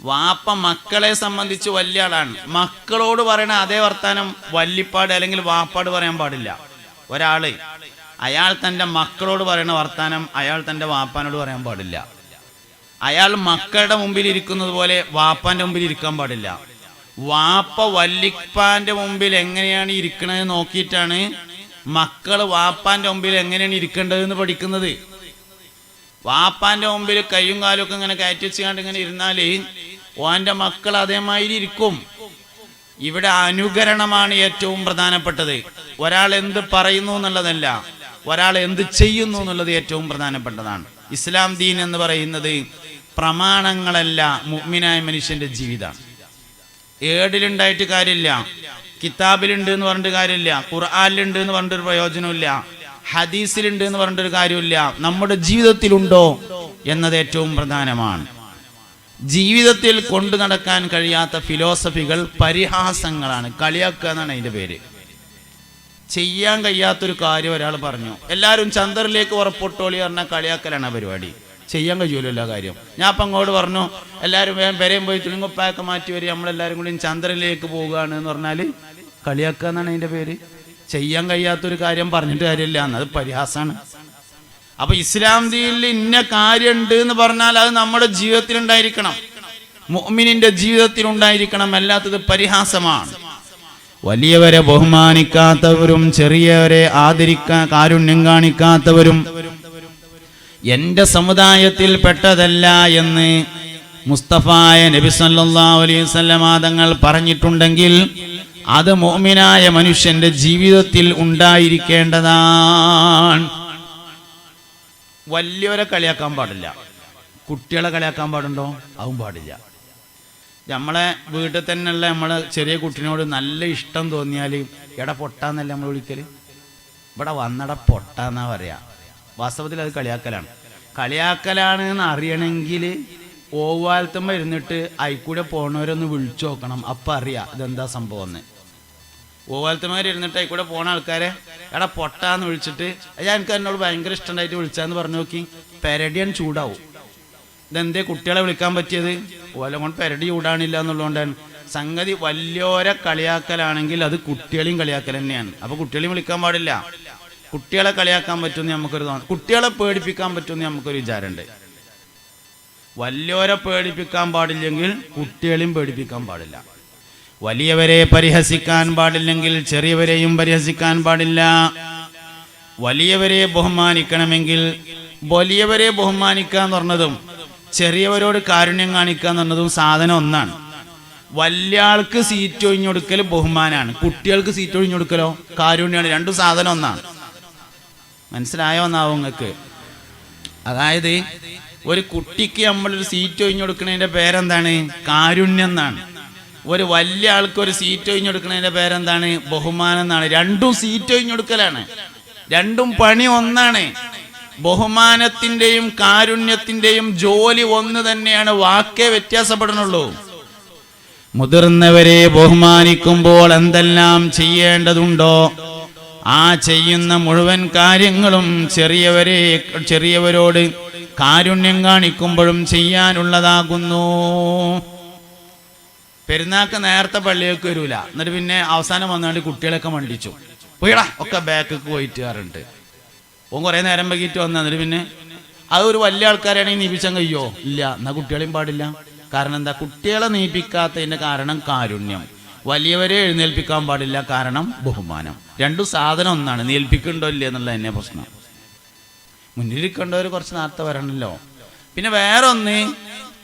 വാപ്പ മക്കളെ സംബന്ധിച്ച് വലിയ ആളാണ്. മക്കളോട് പറയണ അതേ വർത്താനം വല്ലിപ്പാട് അല്ലെങ്കിൽ വാപ്പാട് പറയാൻ പാടില്ല. ഒരാൾ അയാൾ തന്റെ മക്കളോട് പറയണ വർത്താനം അയാൾ തന്റെ വാപ്പാനോട് പറയാൻ പാടില്ല. അയാൾ മക്കളുടെ മുമ്പിൽ ഇരിക്കുന്നത് പോലെ വാപ്പാന്റെ മുമ്പിൽ ഇരിക്കാൻ പാടില്ല. വാപ്പ വല്ലിപ്പാന്റെ മുമ്പിൽ എങ്ങനെയാണ് ഇരിക്കണത് നോക്കിയിട്ടാണ് മക്കൾ വാപ്പാന്റെ മുമ്പിൽ എങ്ങനെയാണ് ഇരിക്കേണ്ടതെന്ന് പഠിക്കുന്നത്. വാപ്പാന്റെ മുമ്പിൽ കയ്യും കാലും ഒക്കെ ഇങ്ങനെ കയറ്റി വെച്ചുകൊണ്ട് ഇങ്ങനെ ഇരുന്നാൽ ഓന്റെ മക്കൾ അതേമാതിരി ഇരിക്കും. ഇവിടെ അനുകരണമാണ് ഏറ്റവും പ്രധാനപ്പെട്ടത്. ഒരാൾ എന്ത് പറയുന്നു എന്നുള്ളതല്ല ഒരാൾ എന്ത് ചെയ്യുന്നു എന്നുള്ളത് ഏറ്റവും പ്രധാനപ്പെട്ടതാണ്. ഇസ്ലാം ദീൻ എന്ന് പറയുന്നത് പ്രമാണങ്ങളല്ല മുഗ്മിനായ മനുഷ്യന്റെ ജീവിതമാണ് ഏടിലുണ്ടായിട്ട് കാര്യമില്ല കിതാബിലുണ്ട് എന്ന് പറഞ്ഞിട്ട് കാര്യമില്ല ഖുർആാനിലുണ്ട് എന്ന് പറഞ്ഞിട്ടൊരു പ്രയോജനമില്ല ഹദീസിലുണ്ട് എന്ന് പറഞ്ഞിട്ടൊരു കാര്യമില്ല. നമ്മുടെ ജീവിതത്തിലുണ്ടോ എന്നത് ഏറ്റവും പ്രധാനമാണ്. ജീവിതത്തിൽ കൊണ്ടു നടക്കാൻ കഴിയാത്ത ഫിലോസഫികൾ പരിഹാസങ്ങളാണ്. കളിയാക്കുക എന്നാണ് അതിന്റെ പേര്. ചെയ്യാൻ കഴിയാത്തൊരു കാര്യം ഒരാൾ പറഞ്ഞു. എല്ലാവരും ചന്ദ്രനിലേക്ക് ഉറപ്പൊട്ടോളി പറഞ്ഞാൽ കളിയാക്കലാണ് പരിപാടി. ചെയ്യാൻ കഴിയുമല്ലോ എല്ലാ കാര്യം. ഞാൻ അപ്പം അങ്ങോട്ട് പറഞ്ഞു എല്ലാവരും വേഗം പെരയും പോയി തുണിങ്ങൊപ്പായൊക്കെ മാറ്റി വരും. നമ്മളെല്ലാവരും കൂടി ചന്ദ്രനിലേക്ക് പോവുകയാണ് എന്ന് പറഞ്ഞാൽ കളിയാക്കുക എന്നാണ് അതിന്റെ പേര്. ചെയ്യാൻ കഴിയാത്തൊരു കാര്യം പറഞ്ഞിട്ട് കാര്യമില്ല. എന്നത് പരിഹാസമാണ് അപ്പൊ ഇസ്ലാം ദീനിൽ ഇന്ന കാര്യമുണ്ട് എന്ന് പറഞ്ഞാൽ അത് നമ്മുടെ ജീവിതത്തിൽ ഉണ്ടായിരിക്കണം മുഅ്മിനിന്റെ ജീവിതത്തിൽ ഉണ്ടായിരിക്കണം അല്ലാത്തത് പരിഹാസമാണ്. വലിയവരെ ബഹുമാനിക്കാത്തവരും ചെറിയവരെ ആദരിക്കാൻ കാരുണ്യം കാണിക്കാത്തവരും എന്റെ സമുദായത്തിൽ പെട്ടതല്ല എന്ന് മുസ്തഫായ നബി സല്ലല്ലാഹു അലൈഹി തങ്ങൾ പറഞ്ഞിട്ടുണ്ടെങ്കിൽ അത് മോമിനായ മനുഷ്യന്റെ ജീവിതത്തിൽ ഉണ്ടായിരിക്കേണ്ടതാണ്. വലിയവരെ കളിയാക്കാൻ പാടില്ല. കുട്ടികളെ കളിയാക്കാൻ പാടുണ്ടോ? അതും പാടില്ല. നമ്മളെ വീട്ടിൽ തന്നെയുള്ള നമ്മളെ ചെറിയ കുട്ടിനോട് നല്ല ഇഷ്ടം തോന്നിയാൽ എട പൊട്ടാന്നല്ല നമ്മൾ വിളിക്കൽ ഇവിടെ വന്നട പൊട്ടാന്നാ പറയാ. വാസ്തവത്തിൽ അത് കളിയാക്കലാണ്. കളിയാക്കലാണ് എന്ന് അറിയണമെങ്കിൽ ഓവാലത്തുമ്പോ ഇരുന്നിട്ട് അയക്കൂടെ പോണവരൊന്ന് വിളിച്ചു നോക്കണം. അപ്പം അറിയാം ഇതെന്താ സംഭവം എന്ന്. ഓവാലത്തുമാർ ഇരുന്നിട്ട് അയിക്കൂടെ പോണ ആൾക്കാരെ എടാ പൊട്ടാന്ന് വിളിച്ചിട്ട്. ഞാൻ എനിക്ക് എന്നോട് ഭയങ്കര ഇഷ്ടമായിട്ട് വിളിച്ചാന്ന് പറഞ്ഞു നോക്കി. പെരടിയൻ ചൂടാവും. ഇതെന്തേ കുട്ടികളെ വിളിക്കാൻ പറ്റിയത്? ഓല കൊണ്ട് പെരടി ചൂടാണില്ല എന്നുള്ളതുകൊണ്ടാണ്. സംഗതി വലിയോരെ കളിയാക്കലാണെങ്കിൽ അത് കുട്ടികളെയും കളിയാക്കൽ തന്നെയാണ്. അപ്പൊ കുട്ടികളെയും വിളിക്കാൻ പാടില്ല. കുട്ടികളെ കളിയാക്കാൻ പറ്റുമെന്ന് നമുക്കൊരു തോന്നുന്നു കുട്ടികളെ പേടിപ്പിക്കാൻ പറ്റുമെന്ന് നമുക്കൊരു വിചാരമുണ്ട്. വലിയോരെ പേടിപ്പിക്കാൻ പാടില്ലെങ്കിൽ കുട്ടികളെയും പേടിപ്പിക്കാൻ പാടില്ല. വലിയവരെ പരിഹസിക്കാൻ പാടില്ലെങ്കിൽ ചെറിയവരെയും പരിഹസിക്കാൻ പാടില്ല. വലിയവരെ ബഹുമാനിക്കണമെങ്കിൽ വലിയവരെ ബഹുമാനിക്കുക എന്ന് പറഞ്ഞതും ചെറിയവരോട് കാരുണ്യം കാണിക്കുക എന്ന് പറഞ്ഞതും സാധനം ഒന്നാണ്. വലിയ ആൾക്ക് സീറ്റ് ഒഴിഞ്ഞൊടുക്കൽ ബഹുമാനാണ്. കുട്ടികൾക്ക് സീറ്റ് ഒഴിഞ്ഞൊടുക്കലോ കാരുണ്യമാണ് രണ്ടും സാധനം ഒന്നാണ്. മനസ്സിലായോ എന്നാവും നിങ്ങൾക്ക്? അതായത് ഒരു കുട്ടിക്ക് നമ്മളൊരു സീറ്റ് ഒഴിഞ്ഞൊടുക്കുന്നതിന്റെ പേരെന്താണ്? കാരുണ്യം എന്നാണ്. ഒരു വലിയ ആൾക്ക് ഒരു സീറ്റ് ഒഴിഞ്ഞൊടുക്കുന്നതിന്റെ പേരെന്താണ്? ബഹുമാനം എന്നാണ്. രണ്ടും സീറ്റ് ഒഴിഞ്ഞൊടുക്കലാണ്. രണ്ടും പണി ഒന്നാണ്. ബഹുമാനത്തിന്റെയും കാരുണ്യത്തിന്റെയും ജോലി ഒന്ന് തന്നെയാണ്. വാക്കേ വ്യത്യാസപ്പെടണുള്ളൂ. മുതിർന്നവരെ ബഹുമാനിക്കുമ്പോൾ എന്തെല്ലാം ചെയ്യേണ്ടതുണ്ടോ? ആ ചെയ്യുന്ന മുഴുവൻ കാര്യങ്ങളും ചെറിയവരെ ചെറിയവരോട് കാരുണ്യം കാണിക്കുമ്പോഴും ചെയ്യാനുള്ളതാകുന്നു. പെരുന്നാക്ക് നേരത്തെ പള്ളിയൊക്കെ വരൂല. എന്നിട്ട് പിന്നെ അവസാനം വന്നുകൊണ്ട് കുട്ടികളൊക്കെ മണ്ടിച്ചു. പോയിടാ ഒക്കെ ബാക്കൊക്കെ പോയിട്ട് കയറുണ്ട് ഓൻ കുറേ നേരം വൈകിട്ട് വന്ന എന്നിട്ട് പിന്നെ അത് ഒരു വലിയ ആൾക്കാരാണെങ്കിൽ നീപ്പിച്ചാൻ കഴിയോ? ഇല്ല. എന്നാ കുട്ടികളെയും പാടില്ല. കാരണം എന്താ? കുട്ടികളെ നീപ്പിക്കാത്തതിന്റെ കാരണം കാരുണ്യം. വലിയവരെ എഴുന്നേൽപ്പിക്കാൻ പാടില്ല കാരണം ബഹുമാനം. രണ്ടും സാധനം ഒന്നാണ്. നീൽപ്പിക്കണ്ടോ ഇല്ലേ എന്നുള്ള തന്നെ പ്രശ്നം. മുന്നിലിരിക്കേണ്ടവർ കുറച്ച് നേരത്തെ വരണല്ലോ. പിന്നെ വേറൊന്ന്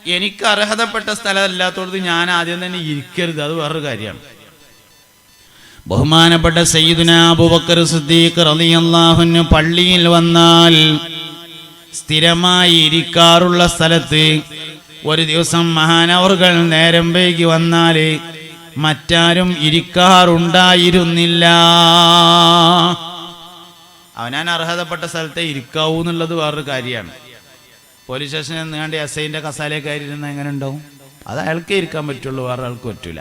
എനിക്ക് അർഹതപ്പെട്ട സ്ഥലമല്ലാത്തോടത്ത് ഞാൻ ആദ്യം തന്നെ ഇരിക്കരുത്. അത് വേറൊരു കാര്യമാണ്. ബഹുമാനപ്പെട്ട സയ്യിദുന അബൂബക്കർ സിദ്ദീഖ് പള്ളിയിൽ വന്നാൽ സ്ഥിരമായി ഇരിക്കാറുള്ള സ്ഥലത്ത് ഒരു ദിവസം മഹാനവറുകൾ നേരം വൈകി വന്നാൽ മറ്റാരും ഇരിക്കാറുണ്ടായിരുന്നില്ല. അവനാൻ അർഹതപ്പെട്ട സ്ഥലത്തെ ഇരിക്കാവൂ എന്നുള്ളത് വേറൊരു കാര്യമാണ്. പോലീസ് സ്റ്റേഷനിൽ നിന്നാണ്ട് എസ് ഐന്റെ കസാലയൊക്കെ എങ്ങനെ ഉണ്ടാവും അത് അയാൾക്കേ ഇരിക്കാൻ പറ്റുള്ളൂ വേറെ ആൾക്ക് പറ്റൂല.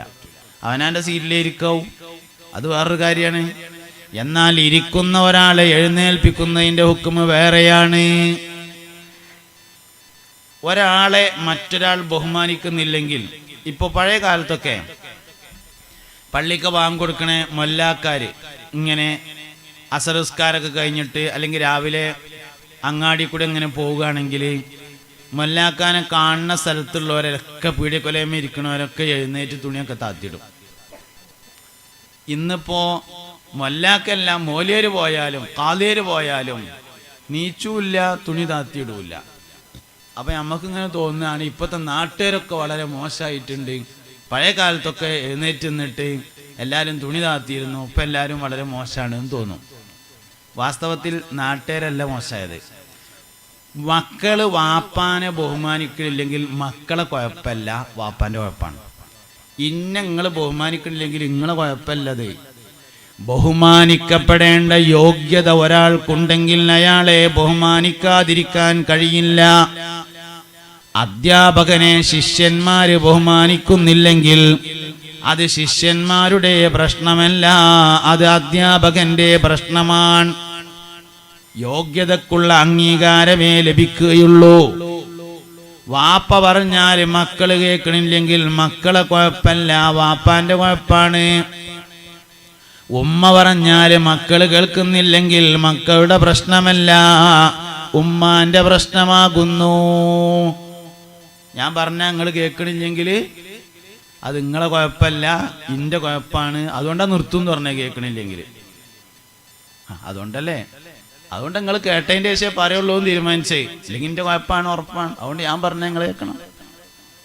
അവനാന്റെ സീറ്റിലേ ഇരിക്കാവും. അത് വേറൊരു കാര്യമാണ്. എന്നാൽ ഇരിക്കുന്ന ഒരാളെ എഴുന്നേൽപ്പിക്കുന്നതിന്റെ ഹുക്കുമ് വേറെയാണ്. ഒരാളെ മറ്റൊരാൾ ബഹുമാനിക്കുന്നില്ലെങ്കിൽ ഇപ്പോൾ പഴയ കാലത്തൊക്കെ പള്ളിക്ക് വാങ്ങി കൊടുക്കണ മൊല്ലാക്കാർ ഇങ്ങനെ അസരസ്കാരൊക്കെ കഴിഞ്ഞിട്ട് അല്ലെങ്കിൽ രാവിലെ അങ്ങാടി കൂടെ ഇങ്ങനെ പോവുകയാണെങ്കിൽ മല്ലാക്കാനെ കാണുന്ന സ്ഥലത്തുള്ളവരൊക്കെ പീഡിയക്കൊലയമ്മ ഇരിക്കണവരൊക്കെ എഴുന്നേറ്റ് തുണിയൊക്കെ താത്തിടും. ഇന്നിപ്പോ മല്ലാക്കെല്ലാം മോലിയര് പോയാലും കാതേര് പോയാലും നീച്ചുമില്ല തുണി താത്തിയിടൂല അപ്പൊ നമുക്കിങ്ങനെ തോന്നുകയാണ് ഇപ്പോഴത്തെ നാട്ടുകാരൊക്കെ വളരെ മോശമായിട്ടുണ്ട്. പഴയ കാലത്തൊക്കെ എഴുന്നേറ്റ് നിന്നിട്ട് എല്ലാവരും തുണി താത്തിയിരുന്നു. ഇപ്പം എല്ലാവരും വളരെ മോശമാണ് എന്ന് തോന്നും. വാസ്തവത്തിൽ നാട്ടുകാരല്ല മോശമായത്. മക്കൾ വാപ്പാനെ ബഹുമാനിക്കണില്ലെങ്കിൽ മക്കളെ കുഴപ്പമല്ല വാപ്പാന്റെ കുഴപ്പമാണ്. ഇന്ന നിങ്ങൾ ബഹുമാനിക്കണില്ലെങ്കിൽ നിങ്ങളെ കുഴപ്പമല്ലത് ബഹുമാനിക്കപ്പെടേണ്ട യോഗ്യത ഒരാൾക്കുണ്ടെങ്കിൽ അയാളെ ബഹുമാനിക്കാതിരിക്കാൻ കഴിയില്ല. അധ്യാപകനെ ശിഷ്യന്മാര് ബഹുമാനിക്കുന്നില്ലെങ്കിൽ അത് ശിഷ്യന്മാരുടെ പ്രശ്നമല്ല അത് അധ്യാപകന്റെ പ്രശ്നമാണ്. യോഗ്യതക്കുള്ള അംഗീകാരമേ ലഭിക്കുകയുള്ളൂ. വാപ്പ പറഞ്ഞാൽ മക്കൾ കേൾക്കണില്ലെങ്കിൽ മക്കളെ കുഴപ്പമല്ല വാപ്പാന്റെ കുഴപ്പാണ് ഉമ്മ പറഞ്ഞാൽ മക്കൾ കേൾക്കുന്നില്ലെങ്കിൽ മക്കളുടെ പ്രശ്നമല്ല ഉമ്മാന്റെ പ്രശ്നമാകുന്നു. ഞാൻ പറഞ്ഞ നിങ്ങൾ കേൾക്കണില്ലെങ്കിൽ അത് നിങ്ങളെ കുഴപ്പമല്ല ഇന്റെ കുഴപ്പമാണ് അതുകൊണ്ടാണ് നിർത്തും എന്ന് പറഞ്ഞ കേൾക്കണില്ലെങ്കിൽ അതുകൊണ്ടല്ലേ? അതുകൊണ്ട് നിങ്ങൾ കേട്ടതിന്റെ ശേഷം പറയുള്ളൂ എന്ന് തീരുമാനിച്ചേ. അല്ലെങ്കിൽ എന്റെ കുഴപ്പമാണ് ഉറപ്പാണ്. അതുകൊണ്ട് ഞാൻ പറഞ്ഞ നിങ്ങൾ കേൾക്കണം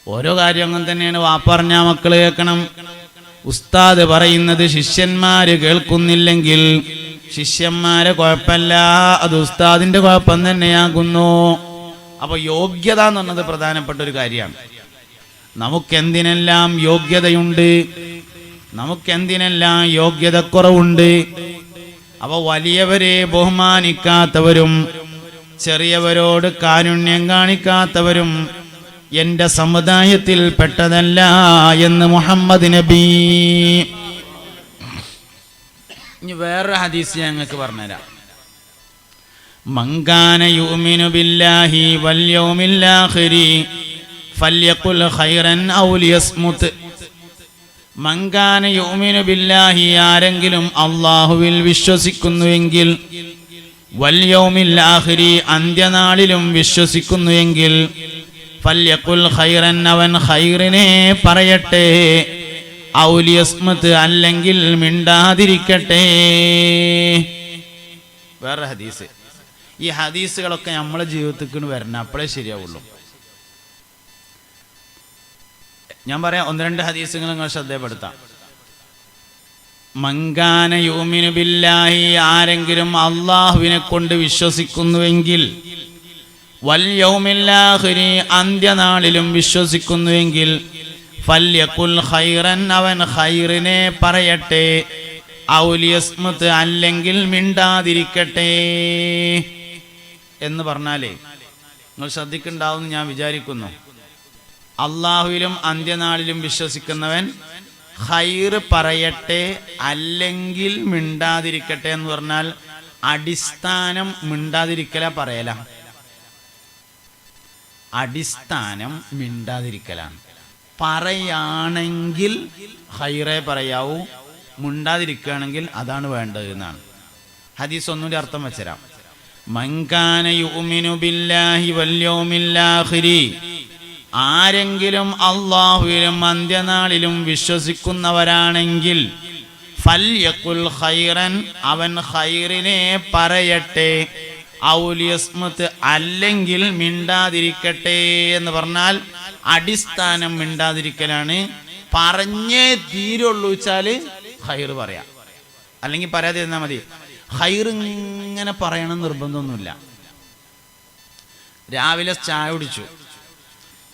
ഓരോ കാര്യം അങ്ങനെ തന്നെയാണ്. വാപ്പറഞ്ഞ മക്കൾ കേൾക്കണം ഉസ്താദ് പറയുന്നത് ശിഷ്യന്മാര് കേൾക്കുന്നില്ലെങ്കിൽ ശിഷ്യന്മാരെ കുഴപ്പമില്ല അത് ഉസ്താദിന്റെ കുഴപ്പം തന്നെയാകുന്നു. അപ്പൊ യോഗ്യത എന്ന് പറഞ്ഞത് പ്രധാനപ്പെട്ട ഒരു കാര്യമാണ്. നമുക്കെന്തിനെല്ലാം യോഗ്യതയുണ്ട്? നമുക്കെന്തിനെല്ലാം യോഗ്യതക്കുറവുണ്ട്? അവ വലിയവരെ ബഹുമാനിക്കാത്തവരും ചെറിയവരോട് കാരുണ്യം കാണിക്കാത്തവരും എന്റെ സമുദായത്തിൽ പെട്ടതല്ല എന്ന് മുഹമ്മദ് നബി. ഇനി വേറൊരു ഹദീസ് ഞങ്ങൾക്ക് പറഞ്ഞുതരാം. മങ്കാന യുമിനു ബില്ലാഹി ആഖിരി ഖൈറൻ ഔ ലിയസ്മുത് യുമിനു ബില്ലാഹി ആരെങ്കിലും അള്ളാഹുവിൽ വിശ്വസിക്കുന്നുവെങ്കിൽ യൗമിൽ ആഖിരി അന്ത്യനാളിലും വിശ്വസിക്കുന്നുവെങ്കിൽ ഫല്യഖുൽ ഖൈറൻ അവൻ ഖൈറിനെ പറയട്ടെ. ഔ ലിയസ്മുത് അല്ലെങ്കിൽ മിണ്ടാതിരിക്കട്ടെ. വേറെ ഹദീസ്. ഈ ഹദീസുകളൊക്കെ നമ്മളെ ജീവിതത്തിൽ വരണം. അപ്പോഴേ ശരിയാവുള്ളൂ. ഞാൻ പറയാം ഒന്ന് രണ്ട് ഹദീസുകൾ നിങ്ങൾ ശ്രദ്ധപ്പെടുത്താം മങ്കാന യൂമിനു ബില്ലാഹി ആരെങ്കിലും അള്ളാഹുവിനെ കൊണ്ട് വിശ്വസിക്കുന്നുവെങ്കിൽ വൽ അന്ത്യനാളിലും വിശ്വസിക്കുന്നുവെങ്കിൽ ഫല്യക്കുൽ ഹൈറൻ അവൻ ഹൈറിനെ പറയട്ടെ ഔലിയസ്മത്ത് അല്ലെങ്കിൽ മിണ്ടാതിരിക്കട്ടെ എന്ന് പറഞ്ഞാലേ നിങ്ങൾ ശ്രദ്ധിക്കുന്നുണ്ടാവും ഞാൻ വിചാരിക്കുന്നു. അള്ളാഹുവിലും അന്ത്യനാളിലും വിശ്വസിക്കുന്നവൻ ഹൈറ് പറയട്ടെ അല്ലെങ്കിൽ മിണ്ടാതിരിക്കട്ടെ എന്ന് പറഞ്ഞാൽ അടിസ്ഥാനം മിണ്ടാതിരിക്കല പറയല. അടിസ്ഥാനം മിണ്ടാതിരിക്കലാണ്. പറയാണെങ്കിൽ ഹൈറെ പറയാവൂ മിണ്ടാതിരിക്കുകയാണെങ്കിൽ അതാണ് വേണ്ടത് എന്നാണ്. ഹദീസ് ഒന്നുകൂടി അർത്ഥം വെച്ചരാം. മങ്കാന യുമിനു ബില്ലാഹി വല്യോമില്ലാഹിരി ആരെങ്കിലും അള്ളാഹുവിലും അന്ത്യനാളിലും വിശ്വസിക്കുന്നവരാണെങ്കിൽ ഫല്യക്കുൽ ഖൈറൻ അവൻ ഖൈറിനെ പറയട്ടെ. ഔലിയസ്മത്ത് അല്ലെങ്കിൽ മിണ്ടാതിരിക്കട്ടെ എന്ന് പറഞ്ഞാൽ അടിസ്ഥാനം മിണ്ടാതിരിക്കലാണ്. പറഞ്ഞേ തീരുള്ളൂ വെച്ചാൽ ഹൈർ പറയാം. അല്ലെങ്കിൽ പറയാതെ തന്നാൽ മതി. ഹൈർ ഇങ്ങനെ പറയണം നിർബന്ധമൊന്നുമില്ല. രാവിലെ ചായ കുടിച്ചു.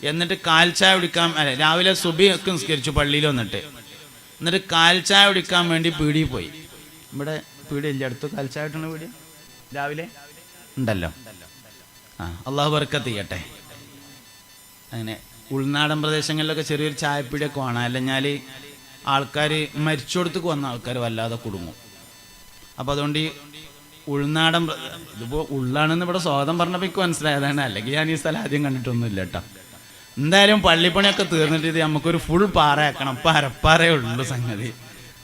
എന്നിട്ട് കാൽ ചായ കുടിക്കാൻ അല്ല രാവിലെ സുബി ഒക്കെ നിസ്കരിച്ചു പള്ളിയിൽ വന്നിട്ട്. എന്നിട്ട് കാൽ ചായ കുടിക്കാൻ വേണ്ടി പീടിയിൽ പോയി. ഇവിടെ പീടി ഇല്ല? അടുത്ത് കാൽ ചായ കിട്ടണ പീടി? രാവിലെ? ഉണ്ടല്ലോ. ആ അള്ളാഹു ബർക്കത്ത് ചെയ്യട്ടെ. അങ്ങനെ ഉൾനാടൻ പ്രദേശങ്ങളിലൊക്കെ ചെറിയൊരു ചായപ്പീടിയൊക്കെ വേണം. അല്ലെങ്കിൽ ആൾക്കാർ മരിച്ചോടത്തേക്ക് വന്ന ആൾക്കാർ വല്ലാതെ കുടുങ്ങും. അപ്പോൾ അതുകൊണ്ട് ഈ ഉൾനാടൻ ഇതിപ്പോൾ ഇതിപ്പോ ഉള്ളാണെന്ന് ഇവിടെ സ്വാതം പറഞ്ഞപ്പോൾ എനിക്ക് മനസ്സിലായതാണ്. അല്ലെങ്കിൽ ഞാൻ ഈ സ്ഥലം ആദ്യം കണ്ടിട്ടൊന്നുമില്ല കേട്ടോ. എന്തായാലും പള്ളിപ്പണിയൊക്കെ തീർന്നിട്ട് ഇത് നമുക്കൊരു ഫുൾ പാറയാക്കണം. അരപ്പാറേ ഉള്ളൂ സംഗതി.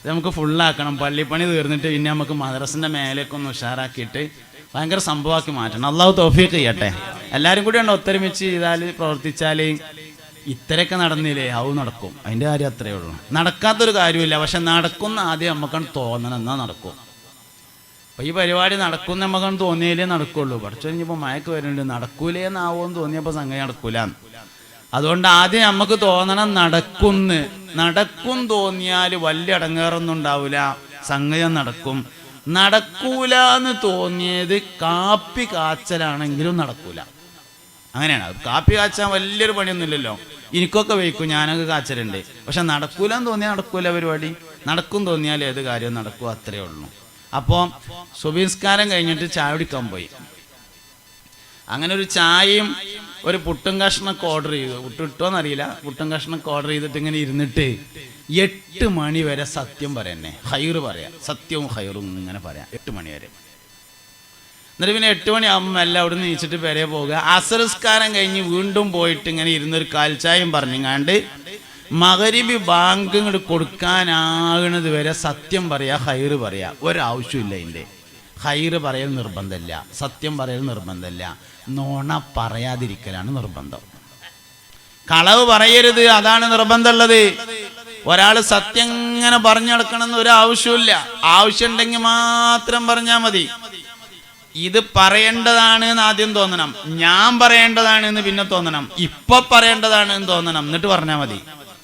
നമുക്ക് ഫുള്ളാക്കണം പള്ളിപ്പണി തീർന്നിട്ട് പിന്നെ നമുക്ക് മദ്രസിന്റെ മേലേക്ക് ഒന്ന് ഉഷാറാക്കിയിട്ട് ഭയങ്കര സംഭവമാക്കി മാറ്റണം. അള്ളാഹു തോഫിയൊക്കെ ചെയ്യട്ടെ. എല്ലാവരും കൂടി ഉണ്ട് ഒത്തൊരുമിച്ച് ചെയ്താൽ പ്രവർത്തിച്ചാൽ ഇത്രയൊക്കെ നടന്നില്ലേ? ആവും നടക്കും. അതിന്റെ കാര്യം അത്രയേ ഉള്ളൂ. നടക്കാത്തൊരു കാര്യമില്ല. പക്ഷെ നടക്കുന്ന ആദ്യം നമുക്കാണ് തോന്നണം. എന്നാൽ നടക്കും? അപ്പൊ ഈ പരിപാടി നടക്കും നമുക്കാണ് തോന്നിയാലേ നടക്കുള്ളൂ. പഠിച്ചു കഴിഞ്ഞപ്പോൾ മയക്ക് വരുന്നുണ്ട്. നടക്കൂലേ എന്നാവോന്ന് തോന്നിയപ്പോൾ സംഗതി നടക്കൂല. അതുകൊണ്ട് ആദ്യം നമുക്ക് തോന്നണം നടക്കുന്ന്. നടക്കും തോന്നിയാൽ വലിയ അടങ്ങേറൊന്നും ഉണ്ടാവില്ല സംഗതി നടക്കും. നടക്കൂല എന്ന് തോന്നിയത് കാപ്പി കാച്ചലാണെങ്കിലും നടക്കൂല. അങ്ങനെയാണ്. കാപ്പി കാച്ചാൻ വലിയൊരു പണിയൊന്നുമില്ലല്ലോ. എനിക്കൊക്കെ വയ്ക്കും. ഞാനൊക്കെ കാച്ചലുണ്ട്. പക്ഷെ നടക്കൂല എന്ന് തോന്നിയാൽ നടക്കൂല പരിപാടി. നടക്കും തോന്നിയാൽ ഏത് കാര്യവും നടക്കും. അത്രേ ഉള്ളൂ. അപ്പോൾ സുബിസ്കാരം കഴിഞ്ഞിട്ട് ചായ കുടിക്കാൻ പോയി. അങ്ങനെ ഒരു ചായയും ഒരു പുട്ടും കഷ്ണൊക്കെ ഓർഡർ ചെയ്തു. പുട്ട് കിട്ടുമോന്നറിയില്ല പുട്ടും കഷ്ണൊക്കെ ഓർഡർ ചെയ്തിട്ട് ഇങ്ങനെ ഇരുന്നിട്ട് എട്ട് മണി വരെ സത്യം പറയന്നെ. ഹൈറ് പറയാം. സത്യവും ഹൈറും ഇങ്ങനെ പറയാം. എട്ട് മണി വരെ. എന്നിട്ട് പിന്നെ എട്ട് മണിയാകുമ്പോൾ എല്ലാം അവിടെ നിന്ന് നീച്ചിട്ട് പെരേ പോകുക അസരസ്കാരം കഴിഞ്ഞ് വീണ്ടും പോയിട്ട് ഇങ്ങനെ ഇരുന്നൊരു കാൽച്ചായം പറഞ്ഞങ്ങാണ്ട് മകരിബി ബാങ്ക് ഇങ്ങോട്ട് കൊടുക്കാനാകണത് വരെ സത്യം പറയാ ഹൈറ് പറയാ. ഒരാവശ്യമില്ല അതിന്റെ. ഹൈറ് പറയൽ നിർബന്ധമില്ല സത്യം പറയൽ നിർബന്ധമില്ല. നോണ പറയാതിരിക്കലാണ് നിർബന്ധം. കളവ് പറയരുത് അതാണ് നിർബന്ധമുള്ളത്. ഒരാൾ സത്യം ഇങ്ങനെ പറഞ്ഞു നടക്കണമെന്ന് ഒരു ആവശ്യമില്ല ആവശ്യമുണ്ടെങ്കിൽ മാത്രം പറഞ്ഞാൽ മതി. ഇത് പറയേണ്ടതാണ് എന്ന് ആദ്യം തോന്നണം. ഞാൻ പറയേണ്ടതാണ് എന്ന് പിന്നെ തോന്നണം. ഇപ്പൊ പറയേണ്ടതാണ് എന്ന് തോന്നണം. എന്നിട്ട് പറഞ്ഞാൽ മതി.